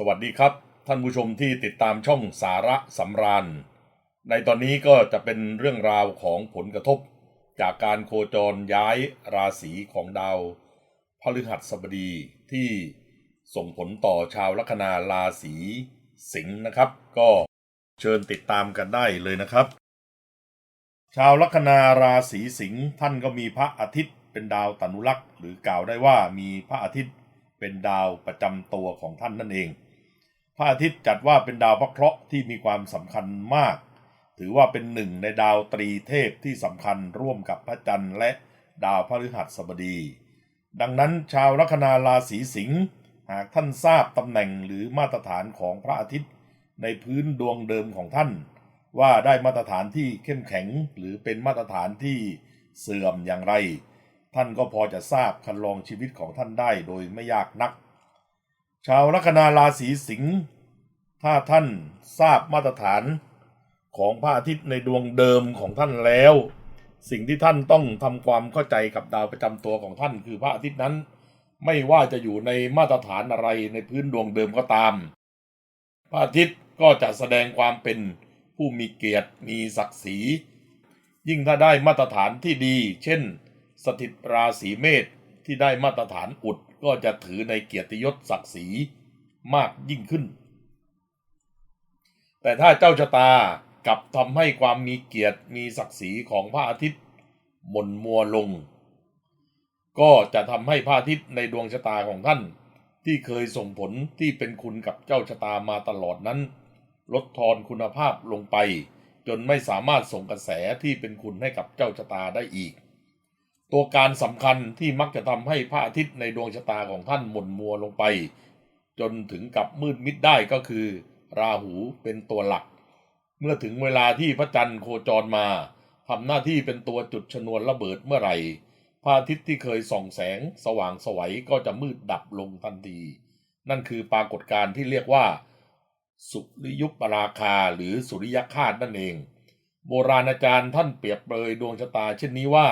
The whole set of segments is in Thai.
สวัสดีครับ ท่านผู้ชมที่ติดตามช่องสาระสำราญ ในตอนนี้ก็จะเป็นเรื่องราวของผลกระทบ จากการโคจรย้ายราศีของดาวพฤหัสบดีที่ส่งผลต่อชาวลัคนาราศีสิงห์นะครับ ก็เชิญติดตามกันได้เลยนะครับ ชาวลัคนาราศีสิงห์ท่านก็มีพระอาทิตย์เป็นดาวตนุลักษ์หรือกล่าวได้ว่ามีพระอาทิตย์เป็นดาวประจำตัวของท่านนั่นเอง พระอาทิตย์จัดว่าเป็นดาวพระเคราะห์ที่มีความสำคัญมาก ถือว่าเป็นหนึ่งในดาวตรีเทพที่สำคัญร่วมกับพระจันทร์และดาวพฤหัสบดี ดังนั้นชาวลัคนาราศีสิงห์หากท่านทราบตำแหน่งหรือมาตรฐานของพระอาทิตย์ ในพื้นดวงเดิมของท่าน ว่าได้มาตรฐานที่เข้มแข็งหรือเป็นมาตรฐานที่เสื่อมอย่างไร ท่านก็พอจะทราบคันลองชีวิตของท่านได้โดยไม่ยากนัก ชาวลัคนาราศีสิงห์ถ้าท่านทราบมาตรฐานของพระอาทิตย์ในดวงเดิมของท่านแล้ว สิ่งที่ท่านต้องทำความเข้าใจกับดาวประจำตัวของท่าน คือพระอาทิตย์นั้น ไม่ว่าจะอยู่ในมาตรฐานอะไรในพื้นดวงเดิมก็ตาม พระอาทิตย์ก็จะแสดงความเป็นผู้มีเกียรติมีศักดิ์ศรี ยิ่งถ้าได้มาตรฐานที่ดี เช่น สถิตราศีเมษที่ได้มาตรฐานอุด ก็จะถือในเกียรติยศศักดิ์ศรีมากยิ่งขึ้น แต่ถ้าเจ้าชะตากลับทำให้ความมีเกียรติมีศักดิ์ศรีของพระอาทิตย์หม่นมัวลง ก็จะทำให้พระอาทิตย์ในดวงชะตาของท่าน ที่เคยส่งผลที่เป็นคุณกับเจ้าชะตามาตลอดนั้น ลดทอนคุณภาพลงไป จนไม่สามารถส่งกระแสที่เป็นคุณให้กับเจ้าชะตาได้อีก ตัวการสำคัญที่มักจะทำให้พระอาทิตย์ในดวงชะตาของท่านหม่นมัวลงไป จนถึงกับมืดมิดได้ก็คือ ราหูเป็นตัวหลัก เมื่อถึงเวลาที่พระจันทร์โคจรมาทำหน้าที่เป็นตัวจุดชนวนระเบิดเมื่อไหร่พระอาทิตย์ที่เคยส่องแสงสว่างสวัยก็จะมืดดับลงทันที นั่นคือปรากฏการณ์ที่เรียกว่า สุริยุปราคาหรือสุริยคาตนั่นเอง โบราณอาจารย์ท่านเปรียบเปรยดวงชะตาเช่นนี้ว่า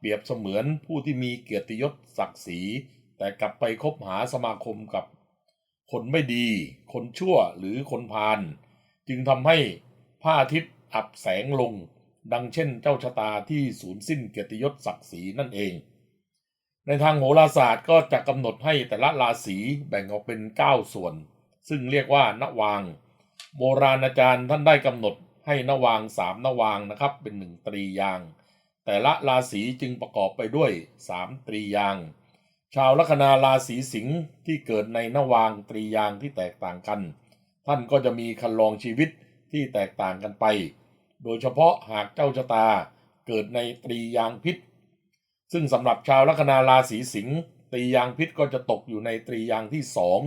เปรียบเสมือนผู้ที่มีเกียรติยศศักดิ์ศรี แต่กลับไปคบหาสมาคมกับ คนไม่ดี คนชั่วหรือคนพาลจึงทำให้พระอาทิตย์อับแสงลง ดังเช่นเจ้าชะตาที่สูญสิ้นเกียรติยศศักดิ์ศรีนั่นเอง ในทางโหราศาสตร์ก็จะกำหนดให้แต่ละราศีแบ่งออกเป็น 9 ส่วน ซึ่งเรียกว่านวาง โบราณอาจารย์ท่านได้กำหนดให้นวางสามนวางนะครับเป็นหนึ่งตรียาง แต่ละราศีจึงประกอบไปด้วยสามตรียาง ชาวลัคนาราศีสิงห์ที่เกิดในนวางตรียางที่แตกต่างกัน ท่านก็จะมีคันลองชีวิตที่แตกต่างกันไป โดยเฉพาะหากเจ้าชะตาเกิดในตรียางพิษ ซึ่งสำหรับชาวลัคนาราศีสิงห์ตรียางพิษก็จะตกอยู่ในตรียางที่สอง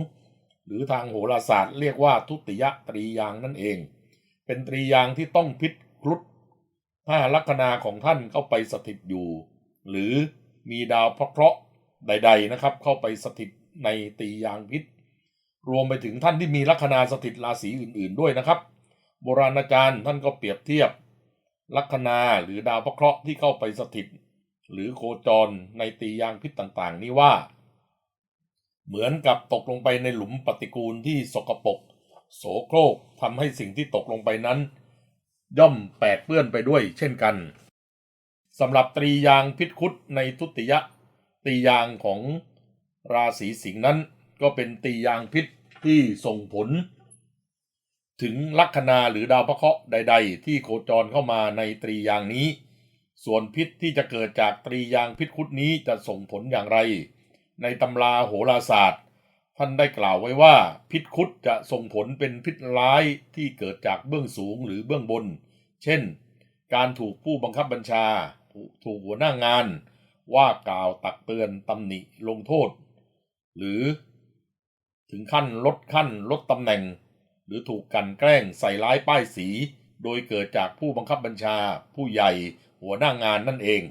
หรือทางโหราศาสตร์เรียกว่าทุติยตรียางนั่นเอง เป็นตรียางที่ต้องพิษครุฑ ถ้าลัคนาของท่านเข้าไปสถิตอยู่ หรือมีดาวพระเคราะห์ใด ๆนะครับ เข้าไปสถิตในตียางพิษ รวมไปถึงท่านที่มีลัคนาสถิตราศีอื่น ๆ ด้วยนะครับ โบราณอาจารย์ท่านก็เปรียบเทียบ ลัคนาหรือดาวพระเคราะห์ที่เข้าไปสถิต หรือโคจรในตียางพิษต่างๆ นี้ว่า เหมือนกับตกลงไปในหลุมปฏิกูลที่สกปรกโสโครกทำให้สิ่งที่ตกลงไปนั้น ย่อมแปดเปื้อนไปด้วยเช่นกันสำหรับตรียางพิษคุดในทุติยะตรียางของราศีสิงห์นั้น ก็เป็นตรียางพิษที่ส่งผล ถึงลัคนาหรือดาวพระเคราะห์ใด ๆ ที่โคจรเข้ามาในตรียางนี้ ส่วนพิษที่จะเกิดจากตรียางพิษคุดนี้จะส่งผลอย่างไร ในตำราโหราศาสตร์ ท่านได้กล่าวไว้ว่า พิษคุดจะส่งผลเป็นพิษร้ายที่เกิดจากเบื้องสูงหรือเบื้องบน เช่น การถูกผู้บังคับบัญชา ถูกหัวหน้างาน ว่ากล่าวตักเตือนตำหนิลงโทษ หรือถึงขั้นลดขั้นลดตำแหน่ง หรือถูกกันแกล้งใส่ร้ายป้ายสี โดยเกิดจากผู้บังคับบัญชา ผู้ใหญ่หัวหน้างานนั่นเอง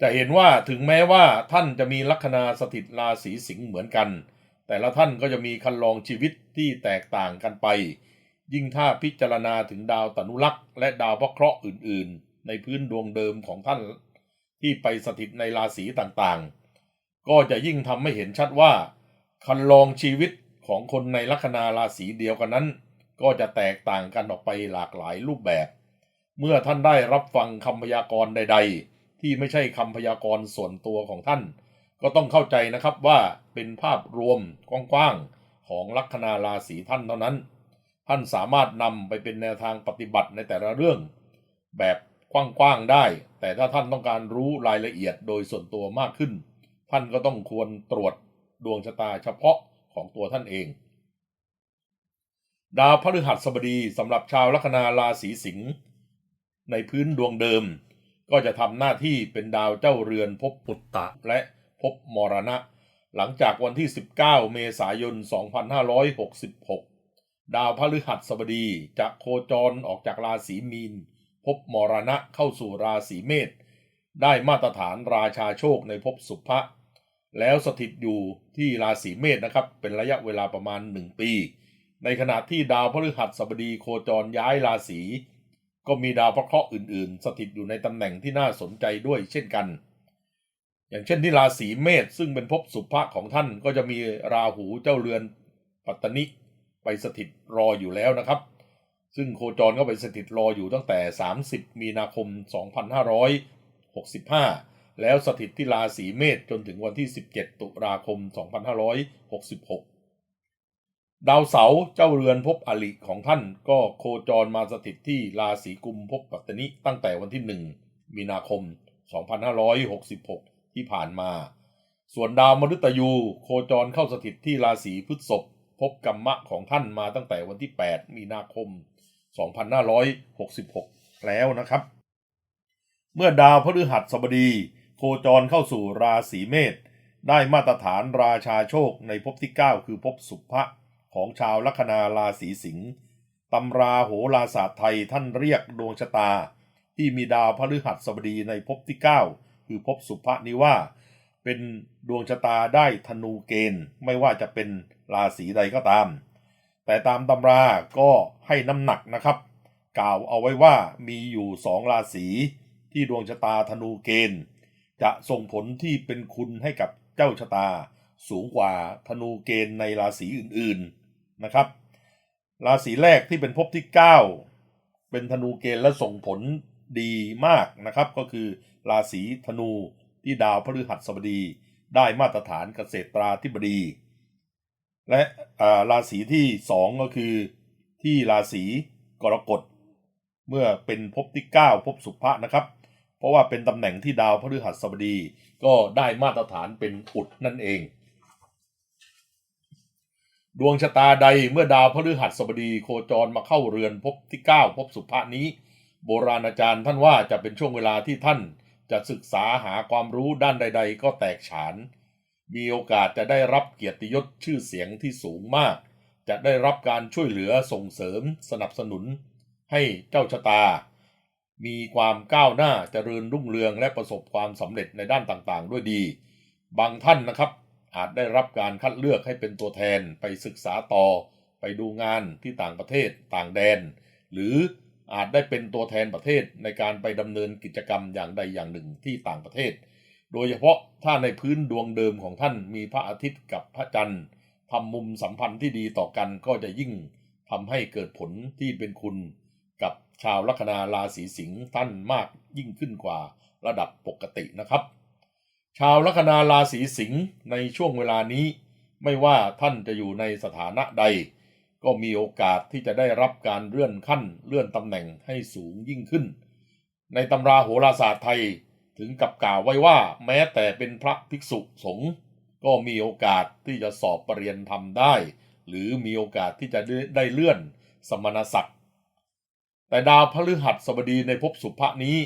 จะเห็นว่าถึงแม้ว่าท่านจะมีลัคนาสถิตราศีสิงห์เหมือนกัน แต่ละท่านก็จะมีคันลองชีวิตที่แตกต่างกันไป ยิ่งถ้าพิจารณาถึงดาวตนุลักษ์และดาวพระเคราะห์อื่น ๆ ในพื้นดวงเดิมของท่าน ที่ไปสถิตในราศีต่างๆ ก็จะยิ่งทำให้เห็นชัดว่า คันลองชีวิตของคนในลัคนาราศีเดียวกันนั้น ก็จะแตกต่างกันออกไปหลากหลายรูปแบบ เมื่อท่านได้รับฟังคำพยากรณ์ใด ๆ ที่ไม่ใช่คำพยากรณ์ส่วนตัวของท่าน ก็ต้องเข้าใจนะครับว่าเป็นภาพรวมกว้างๆของลัคนาราศีท่านเท่านั้น ท่านสามารถนำไปเป็นแนวทางปฏิบัติในแต่ละเรื่อง แบบกว้างๆได้ แต่ถ้าท่านต้องการรู้รายละเอียดโดยส่วนตัวมากขึ้น ท่านก็ต้องควรตรวจดวงชะตาเฉพาะของตัวท่านเอง ดาวพฤหัสบดีสำหรับชาวลัคนาราศีสิงห์ในพื้นดวงเดิม ก็จะทำหน้าที่เป็นดาวเจ้าเรือนภพปุตตะและ ภพมรณะ หลังจากวันที่ 19 เมษายน 2566 ดาวพฤหัสบดีจะโคจรออกจากราศีมีนภพมรณะเข้าสู่ราศีเมษได้มาตรฐานราชาโชคในภพสุภะแล้วสถิตอยู่ที่ราศีเมษนะครับ เป็นระยะเวลาประมาณ 1 ปี ในขณะที่ดาวพฤหัสบดีโคจรย้ายราศีก็มีดาวพระเคราะห์อื่น ๆ สถิตอยู่ในตำแหน่งที่น่าสนใจด้วยเช่นกัน อย่างเช่นที่ราศีเมษซึ่งเป็นภพสุภะของท่านก็จะมีราหูเจ้าเรือนปัตตนิไปสถิตรออยู่แล้วนะครับ ซึ่งโคจรก็ไปสถิตรออยู่ตั้งแต่ 30 มีนาคม 2565 แล้วสถิตที่ราศีเมษจนถึงวันที่ 17 ตุลาคม 2566 ดาวเสาร์เจ้าเรือนภพอลิของท่านก็โคจรมาสถิตที่ราศีกุมภพปัตตนิตั้งแต่วันที่ 1 มีนาคม 2566 ที่ผ่านมา ส่วนดาวมฤตยูโคจรเข้าสถิตที่ราศีพฤษภภพกรรมะของท่านมาตั้งแต่วันที่ 8 มีนาคม 2566 แล้วนะครับ เมื่อดาวพฤหัสบดี โคจรเข้าสู่ราศีเมษได้มาตรฐานราชาโชคในภพที่ 9 คือภพสุภะของชาวลัคนาราศีสิงห์ตำราโหราศาสตร์ไทยท่านเรียกดวงชะตา ที่มีดาวพฤหัสบดีในภพที่ 9 คือภพสุภะนี้ว่า เป็นดวงชะตาได้ธนูเกณฑ์ ไม่ว่าจะเป็นราศีใดก็ตาม แต่ตามตำราก็ให้น้ำหนักนะครับ กล่าวเอาไว้ว่ามีอยู่สองราศีที่ดวงชะตาธนูเกณฑ์ จะส่งผลที่เป็นคุณให้กับเจ้าชะตา สูงกว่าธนูเกณฑ์ในราศีอื่นๆนะครับ ราศีแรกที่เป็นภพที่ 9 เป็นธนูเกณฑ์และส่งผล ดีมากนะครับ ก็คือราศีธนูที่ดาวพฤหัสบดี ได้มาตรฐานเกษตราธิบดี และราศีที่ 2 ก็คือที่ราศีกรกฎเมื่อเป็นภพที่ 9ภพสุภะนะครับ เพราะว่าเป็นตำแหน่งที่ดาวพฤหัสบดีก็ได้มาตรฐานเป็นอุดนั่นเอง ดวงชะตาใดเมื่อดาวพฤหัสบดีโคจรมาเข้าเรือนภพที่ 9ภพสุภะนี้ โบราณอาจารย์ท่านว่าจะเป็นช่วงเวลาที่ท่านจะศึกษาหาความรู้ด้านใด ๆ ก็แตกฉาน มีโอกาสจะได้รับเกียรติยศชื่อเสียงที่สูงมาก จะได้รับการช่วยเหลือส่งเสริมสนับสนุน ให้เจ้าชะตา มีความก้าวหน้าเจริญรุ่งเรืองและประสบความสำเร็จในด้านต่างๆ ด้วยดี บางท่านนะครับ อาจได้รับการคัดเลือกให้เป็นตัวแทนไปศึกษาต่อ ไปดูงานที่ต่างประเทศต่างแดน หรือ อาจได้เป็นตัวแทนประเทศในการไปดำเนินกิจกรรมอย่างใดอย่างหนึ่งที่ต่างประเทศ โดยเฉพาะถ้าในพื้นดวงเดิมของท่านมีพระอาทิตย์กับพระจันทร์ทำมุมสัมพันธ์ที่ดีต่อกันก็จะยิ่งทำให้เกิดผลที่เป็นคุณกับชาวลัคนาราศีสิงห์ท่านมากยิ่งขึ้นกว่าระดับปกตินะครับ ชาวลัคนาราศีสิงห์ในช่วงเวลานี้ ไม่ว่าท่านจะอยู่ในสถานะใด ก็มีโอกาสที่จะได้รับการเลื่อนขั้นเลื่อนตำแหน่งให้สูงยิ่งขึ้น ในตำราโหราศาสตร์ไทยถึงกับกล่าวไว้ว่าแม้แต่เป็นพระภิกษุสงฆ์ก็มีโอกาสที่จะสอบปรริญญาธรรมได้ หรือมีโอกาสที่จะได้เลื่อนสมณศักดิ์แต่ดาวพฤหัสบดีในภพสุภะนี้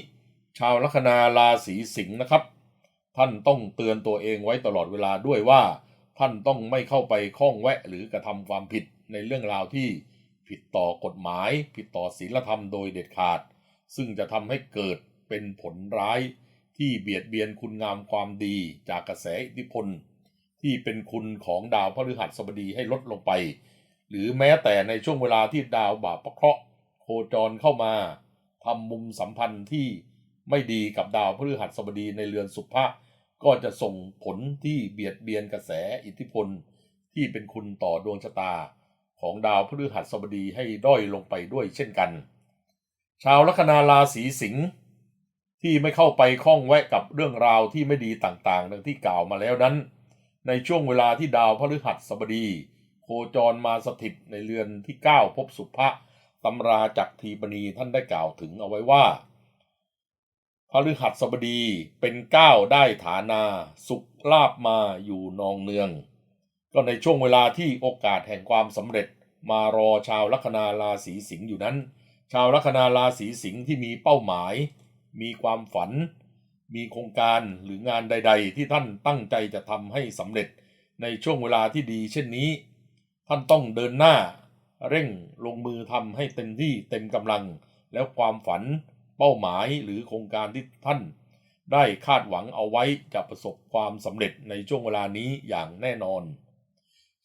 ชาวลัคนาราศีสิงห์นะครับ ท่านต้องเตือนตัวเองไว้ตลอดเวลาด้วยว่า ท่านต้องไม่เข้าไปข้องแวะหรือกระทำความผิด ในเรื่องราวที่ผิดต่อกฎหมาย ผิดต่อศีลธรรมโดยเด็ดขาด ซึ่งจะทำให้เกิดเป็นผลร้ายที่เบียดเบียนคุณงามความดีจากกระแสอิทธิพล ที่เป็นคุณของดาวพฤหัสบดีให้ลดลงไป หรือแม้แต่ในช่วงเวลาที่ดาวบาปะเคราะห์โคจรเข้ามาทำมุมสัมพันธ์ที่ไม่ดีกับดาวพฤหัสบดีในเรือนสุภะก็จะส่งผลที่เบียดเบียนกระแสอิทธิพล ที่เป็นคุณต่อดวงชะตา ของดาวพฤหัสบดีให้ด้อยลงไปด้วยเช่นกัน ชาวลัคนาราศีสิงห์ที่ไม่เข้าไปข้องแวะกับเรื่องราวที่ไม่ดีต่างๆ ดังที่กล่าวมาแล้วนั้น ในช่วงเวลาที่ดาวพฤหัสบดี โคจรมาสถิตในเรือนที่ 9 พบสุภะตำราจากทีปณีท่านได้กล่าวถึงเอาไว้ว่าพฤหัสบดีเป็นก้าได้ฐานา สุขลาบมาอยู่นองเนือง ก็ในช่วงเวลาที่โอกาสแห่งความสำเร็จ มารอชาวลัคนาราศีสิงห์อยู่นั้น ชาวลัคนาราศีสิงห์ที่มีเป้าหมาย มีความฝัน มีโครงการหรืองานใด ๆ ที่ท่านตั้งใจจะทำให้สำเร็จ ในช่วงเวลาที่ดี เช่นนี้ ท่านต้องเดินหน้า เร่งลงมือทำให้เต็มที่เต็มกำลัง แล้วความฝัน เป้าหมายหรือโครงการที่ท่านได้คาดหวังเอาไว้จะประสบความสำเร็จในช่วงเวลานี้อย่างแน่นอน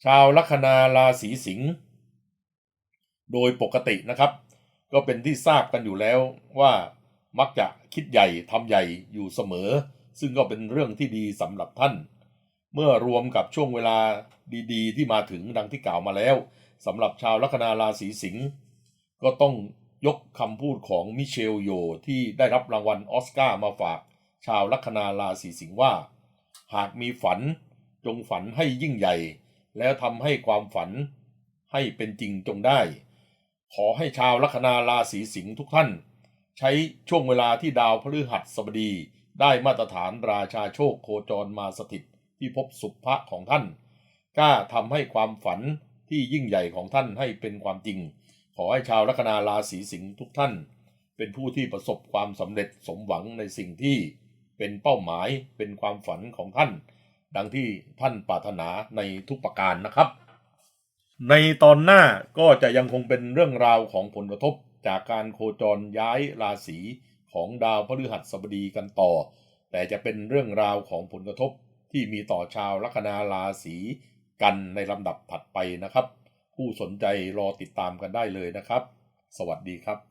ชาวลัคนาราศีสิงห์โดยปกตินะครับ ก็เป็นที่ทราบกันอยู่แล้วว่ามักจะคิดใหญ่ทำใหญ่อยู่เสมอ ซึ่งก็เป็นเรื่องที่ดีสำหรับท่าน เมื่อรวมกับช่วงเวลาดีๆ ที่มาถึงดังที่กล่าวมาแล้วสำหรับชาวลัคนาราศีสิงห์ก็ต้องยกคำพูดของมิเชลโยที่ได้รับรางวัลออสการ์มาฝาก ชาวลัคนาราศีสิงห์ว่า หากมีฝันจงฝันให้ยิ่งใหญ่ แล้วทำให้ความฝันให้เป็นจริงจงได้ ขอให้ชาวลัคนาราศีสิงห์ทุกท่าน ใช้ช่วงเวลาที่ดาวพฤหัสบดี ได้มาตรฐานราชาโชคโคจรมาสถิตที่พบสุภะของท่านกล้าทำให้ความฝันที่ยิ่งใหญ่ของท่านให้เป็นความจริง ขอให้ชาวลัคนาราศีสิงห์ทุกท่าน เป็นผู้ที่ประสบความสำเร็จสมหวังในสิ่งที่เป็นเป้าหมายเป็นความฝันของท่าน ดังที่ท่านปรารถนาในทุกประการนะครับ ในตอนหน้าก็จะยังคงเป็นเรื่องราวของผลกระทบจากการโคจรย้ายราศีของดาวพฤหัสบดีกันต่อ แต่จะเป็นเรื่องราวของผลกระทบที่มีต่อชาวลัคนาราศีกันในลำดับถัดไปนะครับ ผู้สนใจรอติดตามกันได้เลยนะครับ สวัสดีครับ